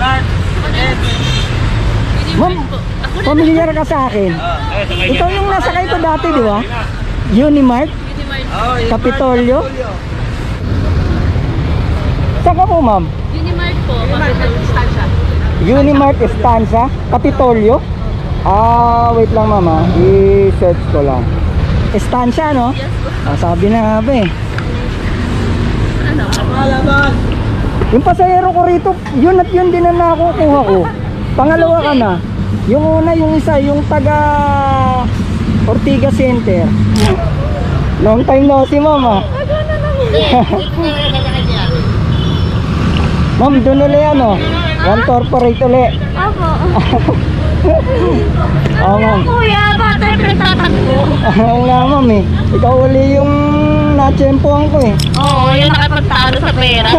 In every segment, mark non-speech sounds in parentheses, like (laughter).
Unimart. Ma'am, familiar ka sa akin. Ito yung nasakay ko dati, di ba? Unimart, Oh. Kapitolyo. Saan ka po, ma'am? Unimart po, Stansya. Unimart Estancia, Kapitolyo. Ah, wait lang mama, i-search ko lang. Estancia, no? Yes po. Ah, sabi na nga ba eh. Ano? Yung pasahero ko rito, yun at yun din ang nakukuha ko. Pangalawa ka na. Yung una, yung isa, yung taga Ortiga Center. Long time no si mama. (laughs) Ma'am, doon ulit ano? One corporate ulit. Opo. (laughs) Oo, ma'am. Kuya, bata yung pinagtatakbo. (laughs) Oo nga, ma'am eh. Ikaw uli yung natsempohan ko eh. (laughs) Oo, yung nakapagtalo sa pera.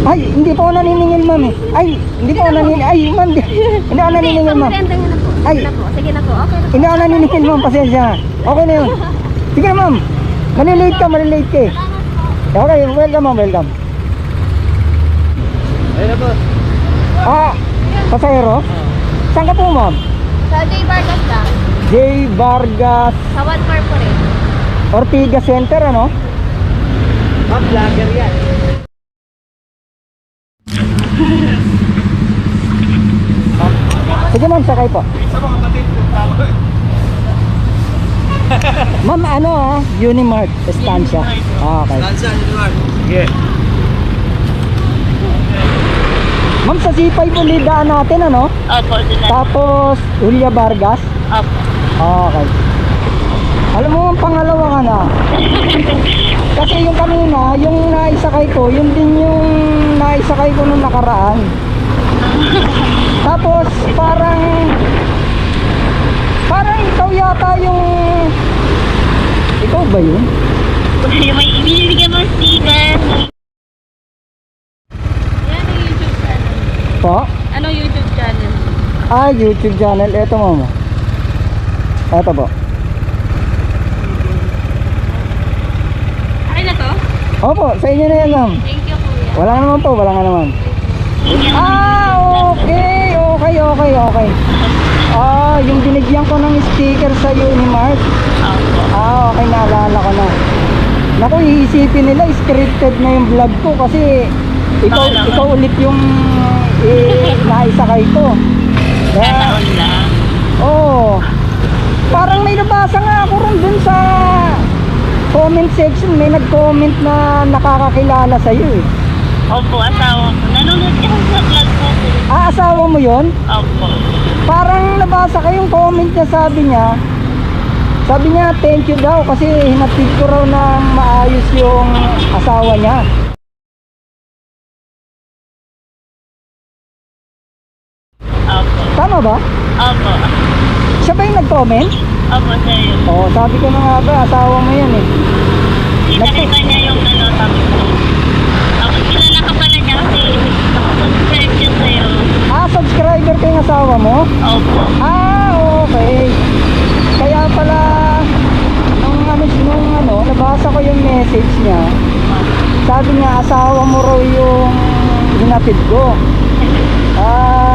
Ay, hindi po ako naniningil, ma'am eh. Ay, hindi po ako naniningil. Ay, ma'am, hindi, hindi (laughs) ako naniningil, ma'am. Na po. Ay. Sige na po. Sige na po. Okay na po. Hindi ako naniningil, ma'am. Pasensya. Okay na yun. (laughs) Sige na, ma'am. Malilate ka, malilate ka eh. Okay, welcome, ma'am, welcome. Ayun na boss. Ah, pasahero? Saan ka po, ma'am? Sa J. Vargas lang. J. Vargas Sa One Corporate. Ortiga Center, ano? Ma'am, vlogger yan. Sige, ma'am, sakay po. Sa mga kapatid ko. Ma'am, ano ah? Unimart, Estancia. Ah, okay. Lansan, Unimart. Sige. Ma'am, sa C5 ulit daan natin, ano? Opo, sila. Tapos, Julia Vargas. Opo. Okay. Alam mo, ang pangalawa ka na. Kasi yung kanina, yung naisakay ko, yun din yung naisakay ko nung nakaraan. Tapos, parang, parang ikaw yata yung, ikaw ba yun? May ibibigyan mo sticker. Yan ang YouTube channel. Po? Ano YouTube channel? Ah, YouTube channel. Eto mo Eto po. Akin na to? Opo, sa inyo na yan, ma'am. Thank you, kuya. Wala nga naman po, wala nga naman. Ah, okay, okay, okay, okay. Ah, yung binigyan ko ng sticker sa Unimart. Opo. Ah, okay, naalala ko na. Naku, iisipin nila, scripted na yung vlog ko kasi ikaw, ikaw ulit yung eh, naisakay ko. Kaya, Kataon lang. oo. parang may nabasa nga ako ron dun sa comment section. May nag-comment na nakakakilala sa'yo eh. Opo, asawa ko. Nanonood ka sa vlog ko. Ah, asawa mo yon? Opo. Parang nabasa ko yung comment niya, sabi niya, sabi niya, thank you daw kasi hinatid ko raw na maayos yung asawa niya. Tama ba? Opo. Siya ba yung nag-comment? Opo, sa'yo. Oo, sabi ko na nga ba, asawa mo yan eh. Kita-kita niya yung ano, sabi ko. Tapos kilala ka pala niya kasi nakasubscribe siya sa'yo. Ah, subscriber ko yung asawa mo? Opo. Ah, okay. Kaya pala, nung ano, nung ano, nabasa ko yung message niya, sabi niya, asawa mo raw yung hinatid ko. Ah,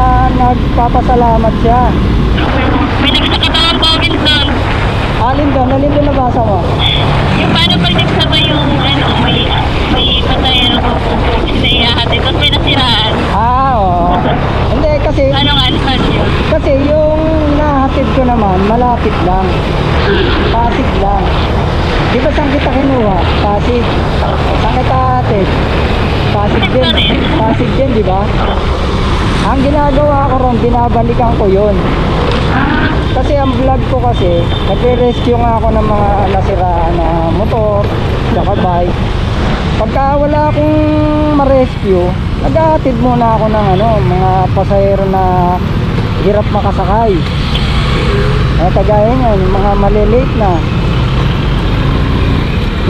nagpapasalamat siya. May nagkakatawang comment doon. Alin doon? Alin doon nabasa mo? Yung paano pag nagsabay yung ano, may may pasayero ko ihahatid. Tapos may nasiraan. Ah, oo. Hindi, kasi, Ano nga naman yun? kasi yung nahatid ko naman, malapit lang. Pasig lang. Di ba saan kita kinuha? Pasig. Saan kita hatid? Pasig din. Pasig din, di ba? Ang ginagawa ko ron, binabalikan ko yun. Kasi ang vlog ko kasi, nagre-rescue nga ako ng mga nasiraan na motor, saka bike. Pagka wala akong ma-rescue, naghahatid muna ako ng ano, mga pasahero na hirap makasakay. Eh, kagaya yung mga malilate na.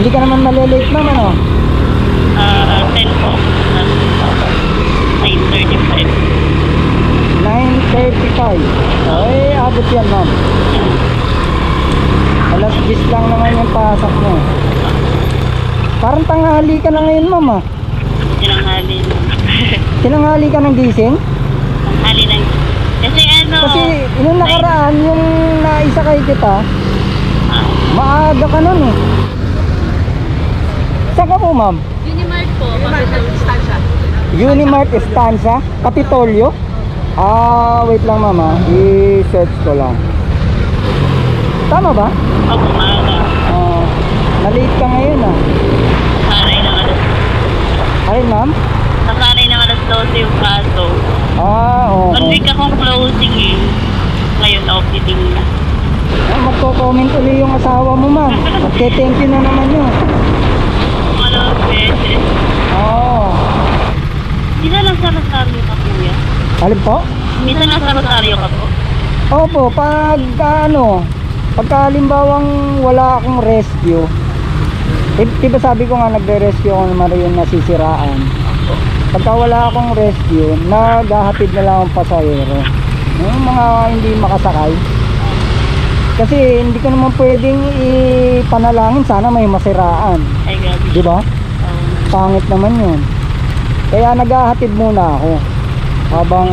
Hindi ka naman malilate naman, ano? Ah, 10 po. Ay, 35. 9.35. Ay, abot yan, ma'am. Alas 10 lang naman yung pasok mo. Parang tanghali ka na ngayon, ma'am ah. Tinanghali na. (laughs) Tinanghali ka ng gising? Tanghali lang. Kasi ano, Kasi nung nakaraan, yung naisakay kita, ah, maaga ka nun eh. Saan ka po, ma'am? Unimart po. Unimart Unimart Estancia, Kapitolyo. Ah, wait lang mama, i-search ko lang. Tama ba? Opo, maaga. Ah, na-late ka ngayon ah. Nasanay ng alas. Ayun ma'am? Nasanay ng alas 12 yung kaso. Ah, oo. One week akong closing eh. Ngayon, opening na. Ah, magko-comment uli yung asawa mo ma'am. Magte-thank you na naman yun. Dalawang beses. Oo. Minsan nasa Rosario ka, kuya. Alin po? Minsan nasa Rosario ka po. Opo, pag ano, pagka halimbawang wala akong rescue, diba sabi ko nga nagre-rescue ako naman rin yung nasisiraan. Pagka wala akong rescue, naghahatid na lang ang pasahero. Yung mga hindi makasakay. Kasi hindi ko naman pwedeng ipanalangin sana may masiraan. Ay, gabi. Di ba? Um, Pangit naman yun. Kaya naghahatid muna ako habang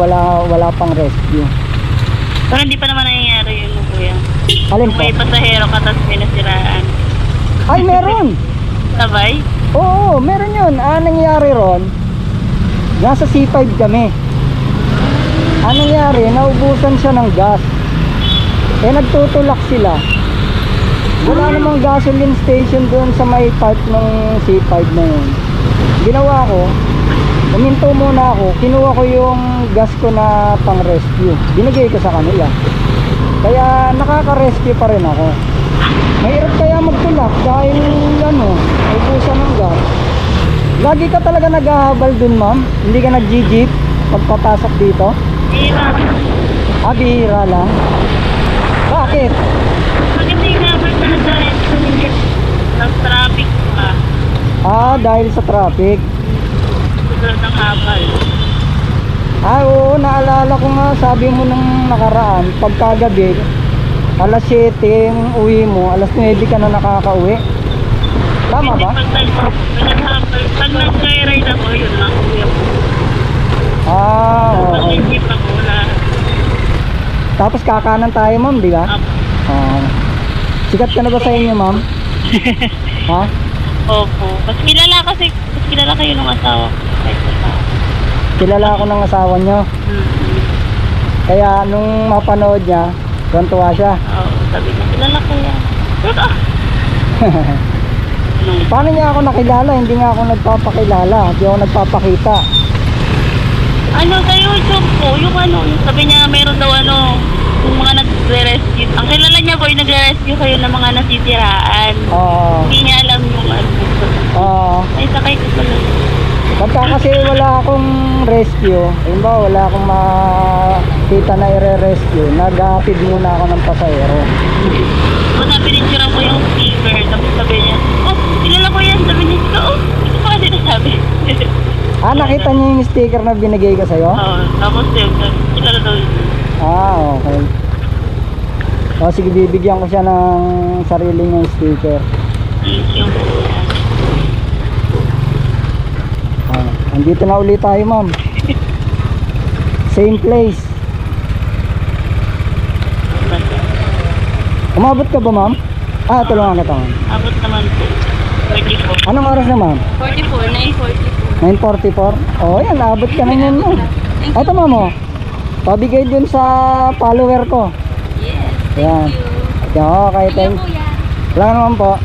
wala wala pang rescue. pero hindi pa naman nangyayari yun, kuya. Alin po? May pasahero ka tapos may nasiraan. Ay, meron! (laughs) Sabay? Oo, meron yun. Ah, nangyari ron, nasa C5 kami. Anong nangyari, naubusan siya ng gas. Eh, nagtutulak sila. Wala namang gasoline station doon sa may part ng C5 na yun. Ginawa ko, uminto muna ako, kinuha ko yung gas ko na pang rescue. Binigay ko sa kanila. Kaya nakaka-rescue pa rin ako. Mahirap kaya magtulak dahil ano, pusa ng gas. Lagi ka talaga naghahabal dun ma'am? Hindi ka nag-jeep pagpapasok dito? Di ba? Ah, bihira lang. Bakit? Maganda yung number sa. Sa traffic pa. Ah, dahil sa traffic. Ng habal. Ah, oo, naalala ko nga, sabi mo nung nakaraan, pagkagabi, alas 7 yung uwi mo, alas 9 ka na nakakauwi. Tama ba? pag nag- pag nag-ride ako, yun lang. kuya. Ah, Pag ako, wala. Tapos kakanan tayo ma'am, di ba? Up. Ah. sikat ka na ba sa inyo ma'am? (laughs) ha? Opo. Mas kilala kasi, mas kilala kayo ng asawa ko. Sa. Kilala ako ng asawa nyo. Hmm. Kaya nung mapanood niya, tuwan-tuwa siya. Oo, sabi niya, kilala ko yan. Pero ah! Nung Paano niya ako nakilala? Hindi nga ako nagpapakilala. Hindi ako nagpapakita. Ano sa YouTube po, yung ano, yung sabi niya meron daw ano, yung mga nagre-rescue. Ang kilala niya po yung nagre-rescue kayo ng mga nasisiraan. Oo. Hindi niya alam yung ano. Oo. Ay, sakay ko pala. Pagka kasi wala akong rescue, ayun ba, wala akong makita na i-rescue, naghatid muna ako ng pasahero. Kung napinicturean ko yung sticker, tapos sabi niya, oh, kilala ko yan. Sabi niya, oo, ito pa kasi nasabi. (laughs) Ah, nakita niyo yung sticker na binigay ko sa'yo? Oo, tapos yun, sabi, kilala daw yun. Ah, okay. O sige, bibigyan ko siya ng sarili niyang sticker. Thank you. Ah, andito na ulit tayo, ma'am. Same place. Umabot ka ba, ma'am? Ah, tulungan kita, ma'am. Abot naman po. 44. Anong oras na, ma'am? 44, 9.44? 944. Oh, yan, abot ka na yan, ma'am. Ito, ma'am, oh. Pabigay dun sa follower ko. Yes, Yan. thank you. Okay, Thank you. Wala naman po.